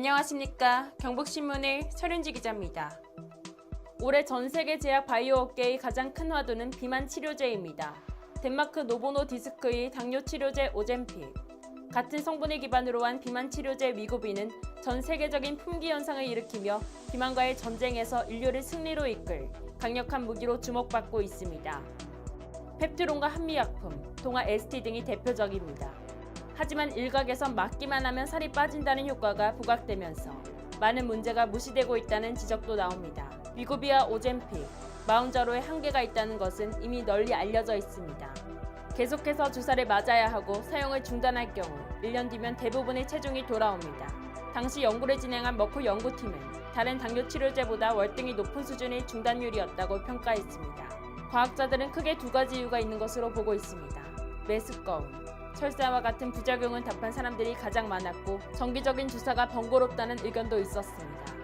안녕하십니까. 경북신문의 설윤지 기자입니다. 올해 전 세계 제약 바이오 업계의 가장 큰 화두는 비만 치료제입니다. 덴마크 노보노 디스크의 당뇨 치료제 오젠픽. 같은 성분을 기반으로 한 비만 치료제 위고비는 전 세계적인 품귀 현상을 일으키며 비만과의 전쟁에서 인류를 승리로 이끌 강력한 무기로 주목받고 있습니다. 펩트론과 한미약품, 동아 ST 등이 대표적입니다. 하지만 일각에선 맞기만 하면 살이 빠진다는 효과가 부각되면서 많은 문제가 무시되고 있다는 지적도 나옵니다. 위고비와 오젠픽, 마운자로의 한계가 있다는 것은 이미 널리 알려져 있습니다. 계속해서 주사를 맞아야 하고 사용을 중단할 경우 1년 뒤면 대부분의 체중이 돌아옵니다. 당시 연구를 진행한 머크 연구팀은 다른 당뇨 치료제보다 월등히 높은 수준의 중단율이었다고 평가했습니다. 과학자들은 크게 두 가지 이유가 있는 것으로 보고 있습니다. 메스꺼움, 철사와 같은 부작용을 답한 사람들이 가장 많았고 정기적인 주사가 번거롭다는 의견도 있었습니다.